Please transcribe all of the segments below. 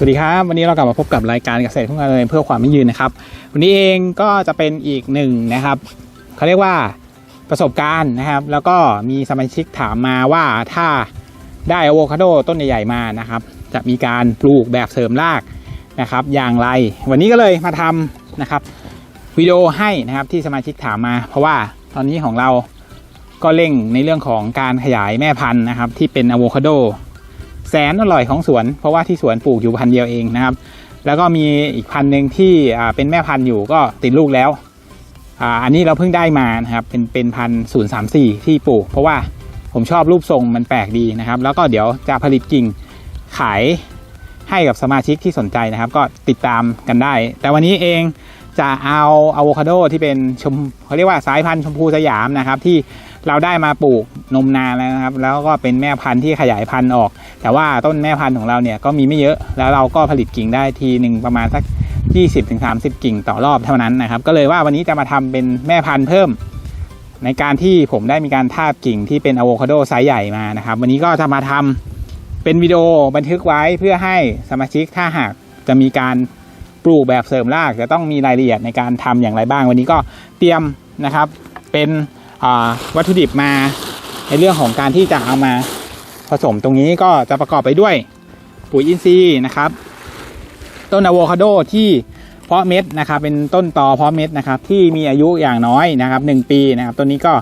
สวัสดีครับ วันนี้เรากลับมาพบกับรายการเกษตรเพื่อการเงินเพื่อความยั่งยืนนะครับ วันนี้เองก็จะเป็นอีกหนึ่งนะครับเขาเรียกว่าประสบการณ์นะครับ แล้วก็มีสมาชิกถามมาว่าถ้าได้อะโวคาโดต้นใหญ่ๆมานะครับ จะมีการปลูกแบบเสริมรากนะครับ อย่างไร วันนี้ก็เลยมาทำนะครับวิดีโอให้นะครับที่สมาชิกถามมา เพราะว่าตอนนี้ของเราก็เร่งในเรื่องของการขยายแม่พันธุ์นะครับ ที่เป็นอะโวคาโด แสนอร่อยของสวน เพราะว่าที่สวนปลูกอยู่พันธุ์เดียวเองนะครับ แล้วก็มีอีกพันธุ์หนึ่งที่เป็นแม่พันธุ์อยู่ก็ติดลูกแล้วอันนี้เราเพิ่งได้มานะครับเป็นเป็นพันศูนย์สามสี่ที่ปลูก เพราะว่าผมชอบรูปทรงมันแปลกดีนะครับ แล้วก็เดี๋ยวจะผลิตกิ่งขายให้กับสมาชิกที่สนใจนะครับ ก็ติดตามกันได้ แต่วันนี้เองจะเอาอะโวคาโดที่เป็นชมเขาเรียกว่าสายพันธุ์ชมพูสยามนะครับที่ เราได้มาปลูกนมนานแล้วนะครับ แล้วก็เป็นแม่พันธุ์ที่ขยายพันธุ์ออก แต่ว่าต้นแม่พันธุ์ของเราเนี่ยก็มีไม่เยอะ แล้วเราก็ผลิตกิ่งได้ทีหนึ่งประมาณสัก 20-30 กิ่งต่อรอบเท่านั้นนะครับ ก็เลยว่าวันนี้จะมาทำเป็นแม่พันธุ์เพิ่ม ในการที่ผมได้มีการทาบกิ่งที่เป็นอะโวคาโดไซส์ใหญ่มานะครับ วันนี้ก็จะมาทำเป็นวิดีโอบันทึกไว้เพื่อให้สมาชิกถ้าหากจะมีการปลูกแบบเสริมรากจะต้องมีรายละเอียดในการทำอย่างไรบ้าง วันนี้ก็เตรียมนะครับเป็น วัตถุดิบมาในเรื่องของการที่จะเอามาผสมตรงนี้ก็จะประกอบไปด้วยปุ๋ยอินทรีย์นะครับ ต้นอะโวคาโดที่เพาะเม็ดนะครับเป็นต้นตอเพาะเม็ดนะครับที่มีอายุอย่างน้อยนะครับหนึ่งปีนะครับต้นนี้ก็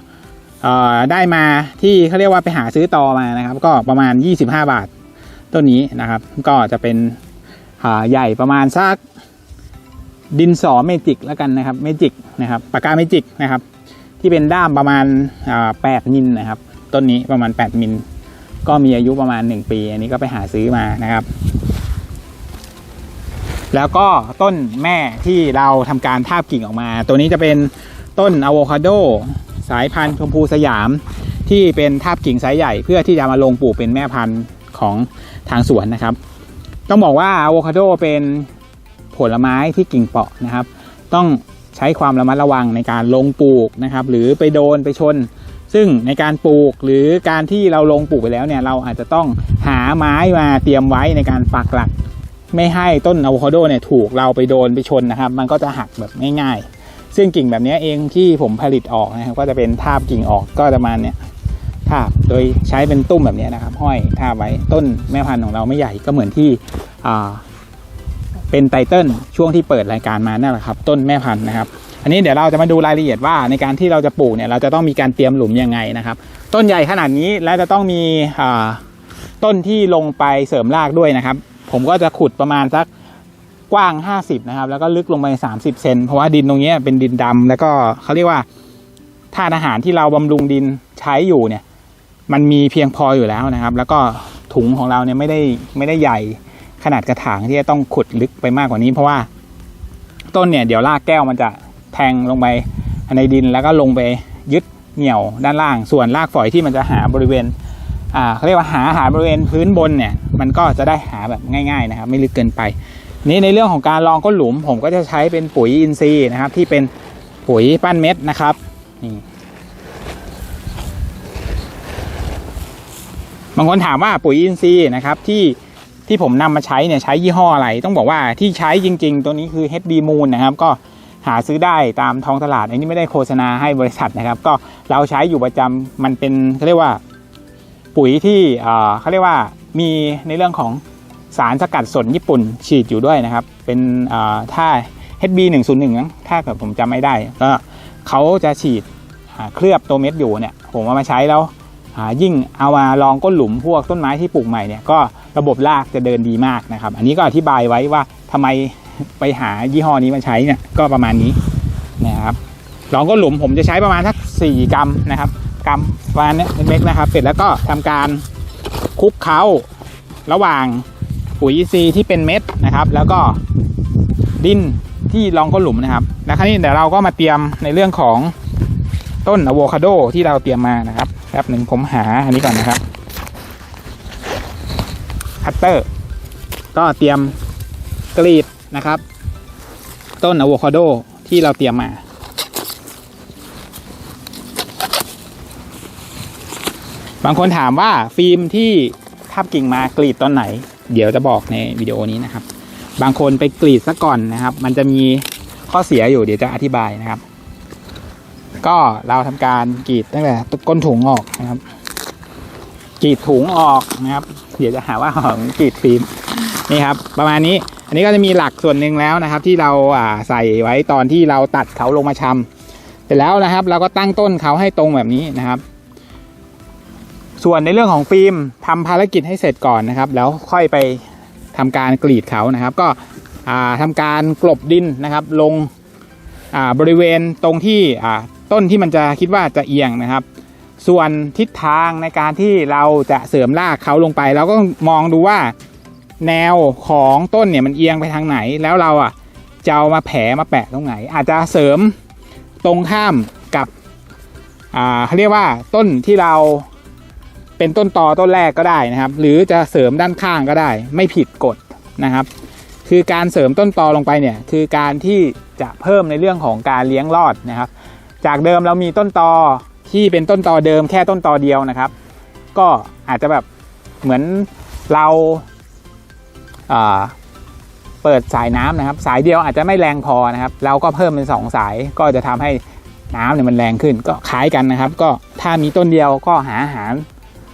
ได้มาที่เขาเรียกว่าไปหาซื้อตอมานะครับ ก็ประมาณ 25 บาทต้นนี้นะครับ ก็จะเป็นใหญ่ประมาณสักดินสอเมจิกแล้วกันนะครับเมจิกนะครับปากกาเมจิกนะครับ ที่เป็นด้ามประมาณอ่า8มิลนะครับ ต้นนี้ประมาณ 8 มิล ก็มีอายุประมาณ 1 ปี อันนี้ก็ไปหาซื้อมานะครับ แล้วก็ต้นแม่ที่เราทำการทาบกิ่งออกมา ตัวนี้จะเป็นต้นอะโวคาโดสายพันธุ์ชมพูสยาม ที่เป็นทาบกิ่งไซส์ใหญ่ เพื่อที่จะมาลงปลูกเป็นแม่พันธุ์ของทางสวนนะครับ ต้องบอกว่าอะโวคาโดเป็นผลไม้ที่กิ่งเปราะนะครับ ต้อง ใช้ความระมัดระวังในการลงปลูกนะครับ หรือไปโดนไปชน ซึ่งในการปลูกหรือการที่เราลงปลูกไปแล้วเนี่ยเราอาจจะต้องหาไม้มาเตรียมไว้ในการปักหลัก ไม่ให้ต้นอะโวคาโดเนี่ยถูกเราไปโดนไปชนนะครับ มันก็จะหักแบบง่ายๆ ซึ่งกิ่งแบบนี้เองที่ผมผลิตออกนะครับ ก็จะเป็นทาบกิ่งออกก็จะมาณเนี่ยทาบโดยใช้เป็นตุ้มแบบนี้นะครับ ห้อยทาบไว้ต้นแม่พันธุ์ของเราไม่ใหญ่ก็เหมือนที่อ่า เป็นไตเติลช่วงที่เปิดรายการมานั่นแหละครับ ต้นแม่พันธุ์นะครับอันนี้เดี๋ยวเราจะมาดูรายละเอียดว่าในการที่เราจะปลูกเนี่ยเราจะต้องมีการเตรียมหลุมยังไงนะครับ ต้นใหญ่ขนาดนี้และจะต้องมีต้นที่ลงไปเสริมรากด้วยนะครับ ผมก็จะขุดประมาณสักกว้าง 50 นะครับ แล้วก็ลึกลงไป 30 เซนเพราะว่าดินตรงนี้เป็นดินดำแล้วก็เขาเรียกว่าธาตุอาหารที่เราบำรุงดินใช้อยู่เนี่ย มันมีเพียงพออยู่แล้วนะครับ แล้วก็ถุงของเราเนี่ยไม่ได้ไม่ได้ใหญ่ ขนาดกระถางที่จะต้องขุดลึกไปมากกว่านี้ เพราะว่าต้นเนี่ยเดี๋ยวรากแก้วมันจะแทงลงไปในดินแล้วก็ลงไปยึดเหนี่ยวด้านล่าง ส่วนรากฝอยที่มันจะหาบริเวณอ่าเขาเรียกว่าหาอาหารบริเวณพื้นบนเนี่ย มันก็จะได้หาแบบง่าย ๆนะครับ ไม่ลึกเกินไป นี่ในเรื่องของการลองก้นหลุม ผมก็จะใช้เป็นปุ๋ยอินทรีย์นะครับ ที่เป็นปุ๋ยปั้นเม็ดนะครับนี่บางคนถามว่าปุ๋ยอินทรีย์นะครับที่ ที่ผมนำมาใช้เนี่ยใช้ยี่ห้ออะไร ต้องบอกว่าที่ใช้จริง ๆ ตัวนี้คือ HD Moon นะครับ ก็หาซื้อได้ตามท้องตลาด อันนี้ไม่ได้โฆษณาให้บริษัทนะครับ ก็เราใช้อยู่ประจำมันเป็นเขาเรียกว่าปุ๋ยที่เขาเรียกว่ามีในเรื่องของสารสกัดสนญี่ปุ่นฉีดอยู่ด้วยนะครับ เป็นเอ่อถ้า HB 1 0 1ถ้าเกิดผมจำไม่ได้ ก็เขาจะฉีดเคลือบตัวเม็ดอยู่เนี่ย ผมเอามาใช้แล้ว ยิ่งเอามาลองก้นหลุมพวกต้นไม้ที่ปลูกใหม่เนี่ยก็ระบบรากจะเดินดีมากนะครับ อันนี้ก็อธิบายไว้ว่าทำไมไปหายี่ห้อนี้มาใช้เนี่ยก็ประมาณนี้นะครับลองก้นหลุมผมจะใช้ประมาณสัก4กรัมนะครับกรัมประมาณเนี้เล็กๆนะครับเสร็จแล้วก็ทำการคลุกเคล้าระหว่างปุ๋ยซีที่เป็นเม็ดนะครับ แล้วก็ดินที่รองก้นหลุมนะครับแล้วคราวนี้เดี๋ยวเราก็มาเตรียมในเรื่องของต้นอะโวคาโดที่เราเตรียมมานะครับ ป๊บหนึ่งผมหาอันนี้ก่อนนะครับคัตเตอร์ ก็เตรียมกรีดนะครับ ต้นอะโวคาโดที่เราเตรียมมาบางคนถามว่าฟิล์มที่ทับกิ่งมากรีดตอนไหน เดี๋ยวจะบอกในวิดีโอนี้นะครับ บางคนไปกรีดซะก่อนนะครับ มันจะมีข้อเสียอยู่เดี๋ยวจะอธิบายนะครับ ก็เราทำการกรีดตั้งแต่ก้นถุงออกนะครับกรีดถุงออกนะครับ เดี๋ยวจะหาว่าของกรีดฟิล์มนี่ครับ ประมาณนี้ อันนี้ก็จะมีหลักส่วนหนึ่งแล้วนะครับ ที่เราอ่าใส่ไว้ตอนที่เราตัดเขาลงมาชำเสร็จแล้วนะครับ เราก็ตั้งต้นเขาให้ตรงแบบนี้นะครับ ส่วนในเรื่องของฟิล์มทำภารกิจให้เสร็จก่อนนะครับ แล้วค่อยไปทำการกรีดเขานะครับ ก็อ่าทำการกลบดินนะครับ ลงบริเวณตรงที่ ต้นที่มันจะคิดว่าจะเอียงนะครับ ส่วนทิศทางในการที่เราจะเสริมรากเขาลงไปเราก็มองดูว่าแนวของต้นเนี่ยมันเอียงไปทางไหน แล้วเราอะจะเอามาแผลมาแปะตรงไหน อาจจะเสริมตรงข้ามกับอ่าเขาเรียกว่าต้นที่เราเป็นต้นตอต้นแรกก็ได้นะครับ หรือจะเสริมด้านข้างก็ได้ ไม่ผิดกฎนะครับ คือการเสริมต้นตอลงไปเนี่ยคือการที่จะเพิ่มในเรื่องของการเลี้ยงรอดนะครับ จากเดิมเรามีต้นตอที่เป็นต้นตอเดิมแค่ต้นตอเดียวนะครับ ก็อาจจะแบบเหมือนเราอ่าเปิดสายน้ำนะครับ สายเดียวอาจจะไม่แรงพอนะครับ เราก็เพิ่มเป็นสองสายก็จะทำให้น้ำเนี่ยมันแรงขึ้นก็คล้ายกันนะครับ ก็ถ้ามีต้นเดียวก็หาอาหาร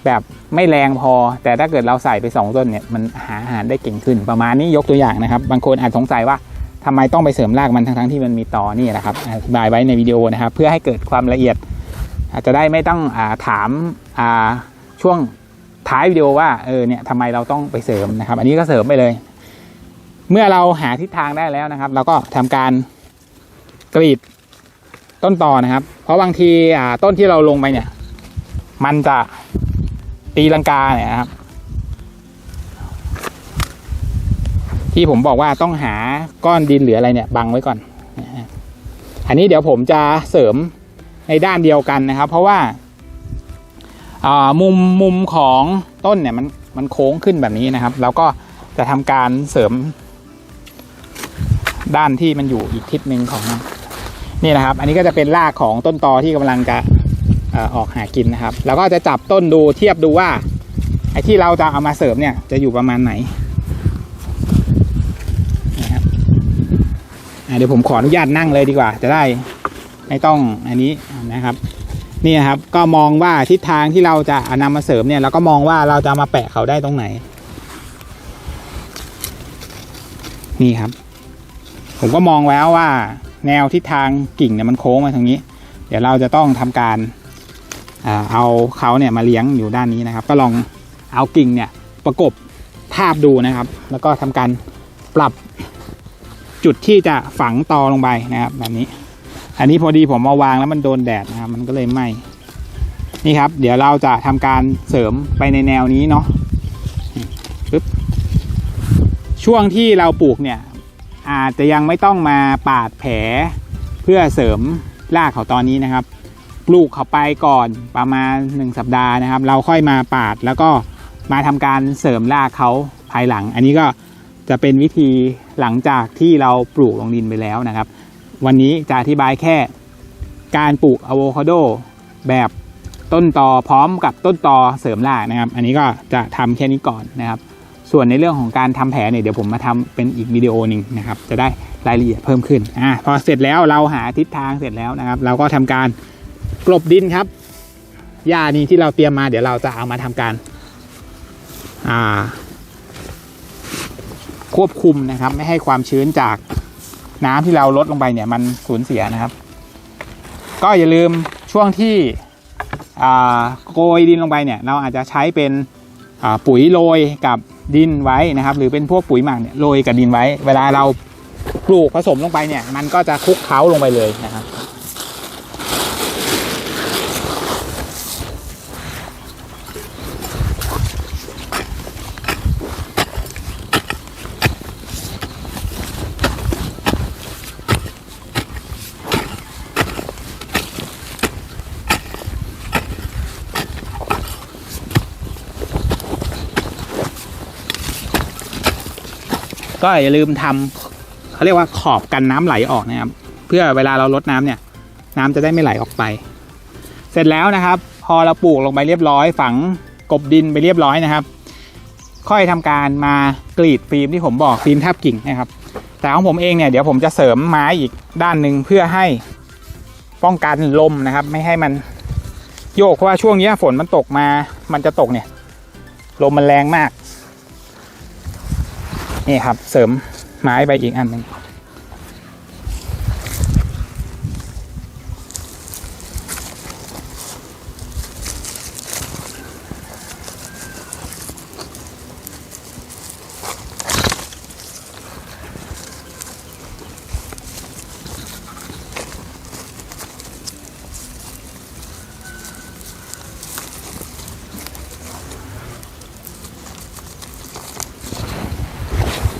แบบไม่แรงพอ แต่ถ้าเกิดเราใส่ไปสองต้นเนี่ยมันหาอาหารได้เก่งขึ้นประมาณนี้ยกตัวอย่างนะครับ บางคนอาจสงสัยว่า ทำไมต้องไปเสริมรากมันทั้งๆที่มันมีตอนี่แหละครับอธิบายไว้ในวิดีโอนะครับ เพื่อให้เกิดความละเอียด อาจจะได้ไม่ต้องอาถามาช่วงท้ายวิดีโอว่าเออเนี่ยทำไมเราต้องไปเสริมนะครับ อันนี้ก็เสริมไปเลย เมื่อเราหาทิศทางได้แล้วนะครับ เราก็ทำการกรีดต้นตอนะครับ เพราะบางทีต้นที่เราลงไปเนี่ย มันจะตีลังกาเนี่ยนะครับ ที่ผมบอกว่าต้องหาก้อนดินหรืออะไรเนี่ยบังไว้ก่อน อันนี้เดี๋ยวผมจะเสริมในด้านเดียวกันนะครับ เพราะว่ามุมมุมของต้นเนี่ยมันมันโค้งขึ้นแบบนี้นะครับ เราก็จะทำการเสริม ด้านที่มันอยู่อีกทิศหนึ่งของมันนี่นะครับ อันนี้ก็จะเป็นรากของต้นตอที่กำลังจะออออกหากินนะครับ แล้วก็จะจับต้นดูเทียบดูว่าไอ้ที่เราจะเอามาเสริมเนี่ยจะอยู่ประมาณไหน นะครับอะ เดี๋ยวผมขออนุญาตนั่งเลยดีกว่า จะได้ไม่ต้องอันนี้นะครับ นี่นะครับก็มองว่าทิศทางที่เราจะเอานำมาเสริมเนี่ยเราก็มองว่าเราจะมาแปะเขาได้ตรงไหน นี่ครับ ผมก็มองแล้วว่า แนวทิศทางกิ่งเนี่ยมันโค้งมาทางนี้ เดี๋ยวเราจะต้องทำการเอาเขาเนี่ยมาเลี้ยงอยู่ด้านนี้นะครับ ก็ลองเอากิ่งเนี่ยประกบทาบดูนะครับ แล้วก็ทำการปรับ จุดที่จะฝังตอลงไปนะครับแบบนี้ อันนี้พอดีผมมาวางแล้วมันโดนแดดนะครับ มันก็เลยไหม้นี่ครับ เดี๋ยวเราจะทำการเสริมไปในแนวนี้เนาะปึ๊บช่วงที่เราปลูกเนี่ย อาจจะยังไม่ต้องมาปาดแผลเพื่อเสริมรากเขาตอนนี้นะครับ ปลูกเขาไปก่อนประมาณหนึ่งสัปดาห์นะครับ เราค่อยมาปาดแล้วก็มาทำการเสริมรากเขาภายหลัง อันนี้ก็ จะเป็นวิธีหลังจากที่เราปลูกลงดินไปแล้วนะครับ วันนี้จะอธิบายแค่การปลูกอะโวคาโดแบบต้นตอพร้อมกับต้นตอเสริมรากนะครับ อันนี้ก็จะทำแค่นี้ก่อนนะครับ ส่วนในเรื่องของการทำแผลเนี่ยเดี๋ยวผมมาทำเป็นอีกวิดีโอหนึ่งนะครับ จะได้รายละเอียดเพิ่มขึ้นอ่าพอเสร็จแล้วเราหาทิศทางเสร็จแล้วนะครับ เราก็ทำการกลบดินครับหญ้านี้ที่เราเตรียมมาเดี๋ยวเราจะเอามาทำการอ่า ควบคุมนะครับ ไม่ให้ความชื้นจากน้ำที่เราลดลงไปเนี่ยมันสูญเสียนะครับ ก็อย่าลืมช่วงที่โกยดินลงไปเนี่ยเราอาจจะใช้เป็นปุ๋ยโรยกับดินไว้นะครับ หรือเป็นพวกปุ๋ยหมักเนี่ยโรยกับดินไว้ เวลาเราปลูกผสมลงไปเนี่ยมันก็จะคลุกเคล้าลงไปเลยนะครับ ก็อย่าลืมทำเขาเรียกว่าขอบกันน้ำไหลออกนะครับ เพื่อเวลาเราลดน้ำเนี่ย น้ำจะได้ไม่ไหลออกไป เสร็จแล้วนะครับ พอเราปลูกลงไปเรียบร้อย ฝังกบดินไปเรียบร้อยนะครับ ค่อยทำการมากรีดฟิล์มที่ผมบอกฟิล์มแทบกิ่งนะครับ แต่ของผมเองเนี่ยเดี๋ยวผมจะเสริมไม้อีกด้านหนึ่งเพื่อให้ป้องกันลมนะครับ ไม่ให้มันโยกเพราะว่าช่วงนี้ฝนมันตกมา มันจะตกเนี่ย ลมมันแรงมาก นี่ครับ เสริมไม้ไปอีกอันหนึ่ง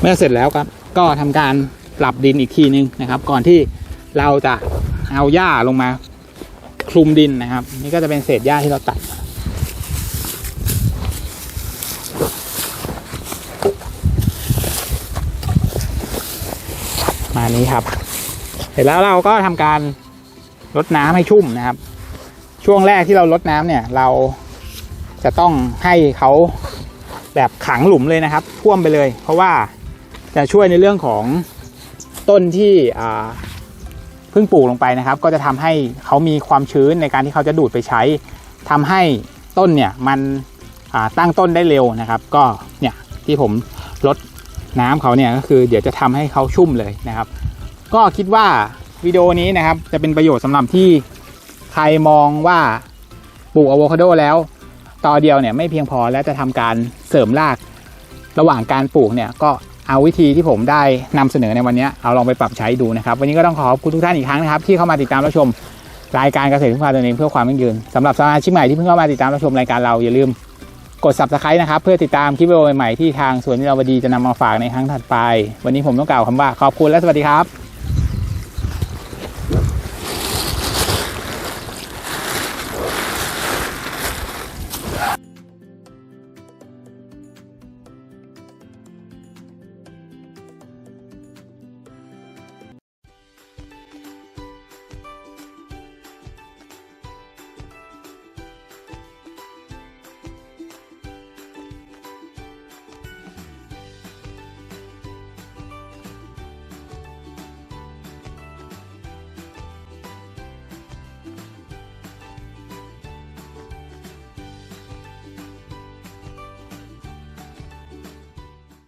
เมื่อเสร็จแล้วครับ ก็ทำการปรับดินอีกทีนึงนะครับ ก่อนที่เราจะเอาหญ้าลงมาคลุมดินนะครับ นี่ก็จะเป็นเศษหญ้าที่เราตัดมานี้ครับ เสร็จแล้วเราก็ทำการรดน้ำให้ชุ่มนะครับ ช่วงแรกที่เรารดน้ำเนี่ยเราจะต้องให้เขาแบบขังหลุมเลยนะครับ ท่วมไปเลย เพราะว่า จะช่วยในเรื่องของต้นที่เพิ่งปลูกลงไปนะครับ ก็จะทำให้เขามีความชื้นในการที่เขาจะดูดไปใช้ทำให้ต้นเนี่ยมันตั้งต้นได้เร็วนะครับ ก็เนี่ยที่ผมลดน้ำเขาเนี่ยก็คือเดี๋ยวจะทำให้เขาชุ่มเลยนะครับ ก็คิดว่าวิดีโอนี้นะครับจะเป็นประโยชน์สำหรับที่ใครมองว่าปลูกอะโวคาโดแล้วต่อเดียวเนี่ยไม่เพียงพอและจะทำการเสริมรากระหว่างการปลูกเนี่ยก็ เอาวิธีที่ผมได้นำเสนอในวันนี้เอาลองไปปรับใช้ดูนะครับ วันนี้ก็ต้องขอขอบคุณทุกท่านอีกครั้งนะครับ ที่เข้ามาติดตามรับชมรายการเกษตรพึ่งพาตนเองเพื่อความยั่งยืนสำหรับสมาชิกใหม่ที่เพิ่งเข้ามาติดตามรับชมรายการเราอย่าลืมกด subscribe นะครับ เพื่อติดตามคลิปวิดีโอใหม่ๆที่ทางสวนนิราวดีจะนำมาฝากในครั้งถัดไป วันนี้ผมต้องกล่าวคำว่าขอบคุณและสวัสดีครับ